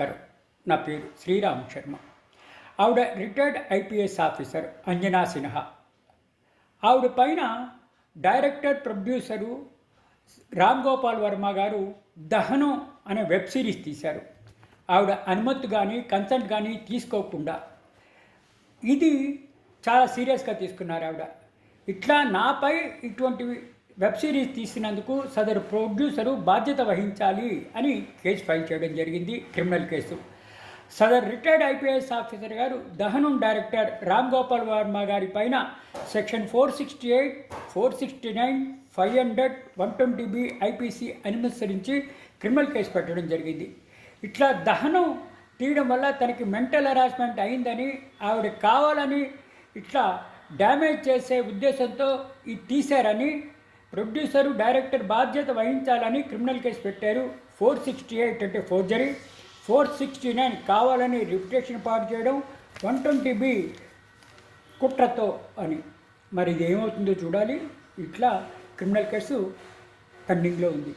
గారు నా పేరు శ్రీరామ్ శర్మ. ఆవిడ retired IPS officer Anjana Sinha. ఆవిడ పైన డైరెక్టర్ ప్రొడ్యూసరు రామ్ గోపాల్ వర్మ గారు దహనం అనే వెబ్ సిరీస్ తీశారు. ఆవిడ అనుమతి కానీ కన్సెంట్ కానీ తీసుకోకుండా ఇది చాలా సీరియస్గా తీసుకున్నారు ఆవిడ. ఇట్లా నాపై ఇటువంటివి వెబ్ సిరీస్ తీసినందుకు సదరు ప్రొడ్యూసరు బాధ్యత వహించాలి అని కేసు ఫైల్ చేయడం జరిగింది క్రిమినల్ కేసు. సదర్ రిటైర్డ్ ఐపీఎస్ ఆఫీసర్ గారు దహనం డైరెక్టర్ రామ్ గోపాల్ వర్మ గారి పైన section four sixty eight four sixty nine five hundred one twenty B IPC అనుసరించి క్రిమినల్ కేసు పెట్టడం జరిగింది. ఇట్లా దహనం తీయడం వల్ల తనకి మెంటల్ హెరాస్మెంట్ అయిందని ఆవిడ కావాలని ఇట్లా డ్యామేజ్ చేసే ఉద్దేశంతో ఇది తీశారని ప్రొడ్యూసరు డైరెక్టర్ బాధ్యత వహించాలని క్రిమినల్ కేసు పెట్టారు. ఫోర్ సిక్స్టీ ఎయిట్ అంటే ఫోర్జరీ. ఫోర్ సిక్స్టీ నైన్ కావాలని రిప్యుటేషన్ పాటు చేయడం వన్ ట్వంటీ బి కుట్రతో అని. మరి ఇది ఏమవుతుందో చూడాలి. ఇట్లా క్రిమినల్ కేసు పెండింగ్లో ఉంది.